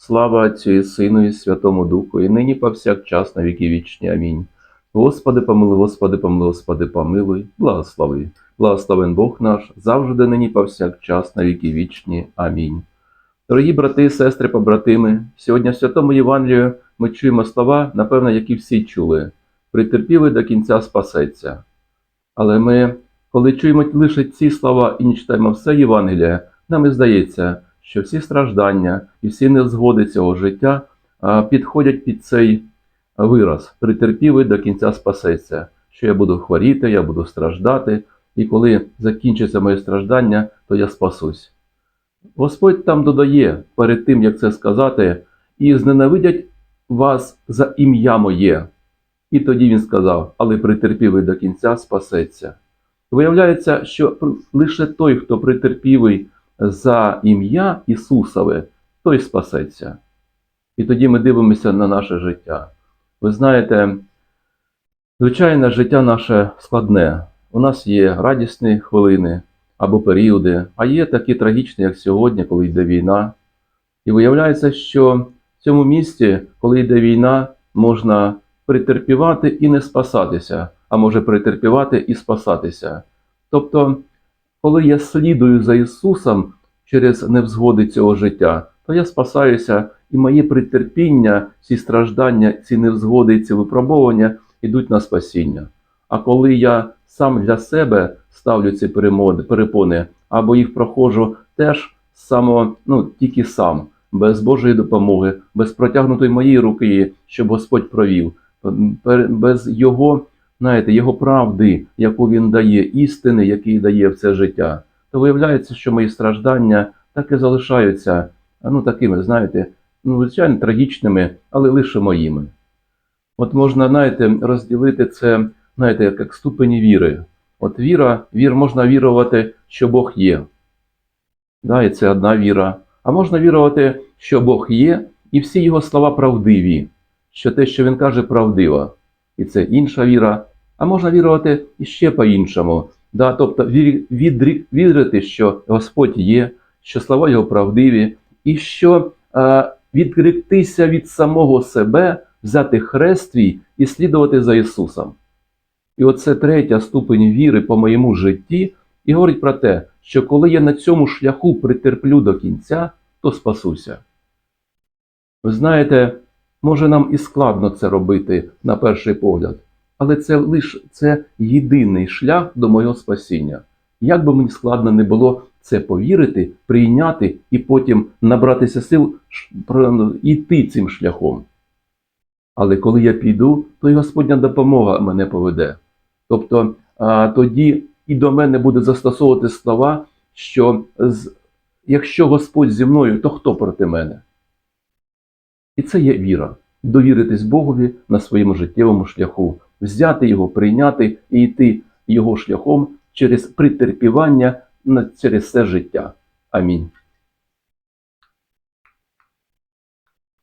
Слава Отцю і Сину і Святому Духу, і нині повсякчас на віки вічні. Амінь. Господи, помилуй, Господи, помилуй, Господи, помилуй, благослови. Благословен Бог наш, завжди нині повсякчас на віки вічні. Амінь. Дорогі брати сестри, побратими, сьогодні в Святому Євангелію ми чуємо слова, напевно, які всі чули. Притерпіли до кінця спасеться. Але ми, коли чуємо лише ці слова і не читаємо все Євангеліє, нам і здається, що всі страждання і всі незгоди цього життя підходять під цей вираз притерпіли до кінця спасеться, що я буду хворіти, я буду страждати, і коли закінчиться моє страждання, то я спасусь. Господь там додає перед тим, як це сказати, і зненавидять вас за ім'я моє. І тоді він сказав, але притерпівий до кінця спасеться. Виявляється, що лише той, хто притерпівий за ім'я Ісусове, той спасеться. І тоді ми дивимося на наше життя. Ви знаєте, звичайно, життя наше складне. У нас є радісні хвилини або періоди, а є такі трагічні, як сьогодні, коли йде війна. І виявляється, що в цьому місці, коли йде війна, можна притерпівати і не спасатися, а може притерпівати і спасатися. Тобто, коли я слідую за Ісусом через невзгоди цього життя, то я спасаюся, і моє притерпіння, ці страждання, ці невзгоди, ці випробування йдуть на спасіння. А коли я сам для себе ставлю ці перепони, або їх проходжу теж само, ну, тільки сам, без Божої допомоги, без протягнутої моєї руки, щоб Господь провів, без Його, знаєте, Його правди, яку Він дає, істини, які дає в це життя, то виявляється, що мої страждання так і залишаються, ну, такими, знаєте, ну, звичайно, трагічними, але лише моїми. От можна, знаєте, розділити це, знаєте, як ступені віри. От віра, вір можна вірувати, що Бог є. Да, і це одна віра. А можна вірувати, що Бог є, і всі його слова правдиві, що те, що він каже, правдиво. І це інша віра. А можна вірувати іще по-іншому. Да, тобто вірити, що Господь є, що слова його правдиві, і що е, відректися від самого себе, взяти хрест твій і слідувати за Ісусом. І оце третя ступень віри по моєму житті, і говорить про те, що коли я на цьому шляху притерплю до кінця, то спасуся. Ви знаєте, може нам і складно це робити на перший погляд, але це лише це єдиний шлях до моєго спасіння. Як би мені складно не було це повірити, прийняти і потім набратися сил йти цим шляхом. Але коли я піду, то і Господня допомога мене поведе. Тобто а, тоді і до мене буде застосовувати слова, що з, якщо Господь зі мною, то хто проти мене? І це є віра. Довіритись Богові на своєму життєвому шляху, взяти його, прийняти і йти його шляхом через притерпівання через все життя. Амінь.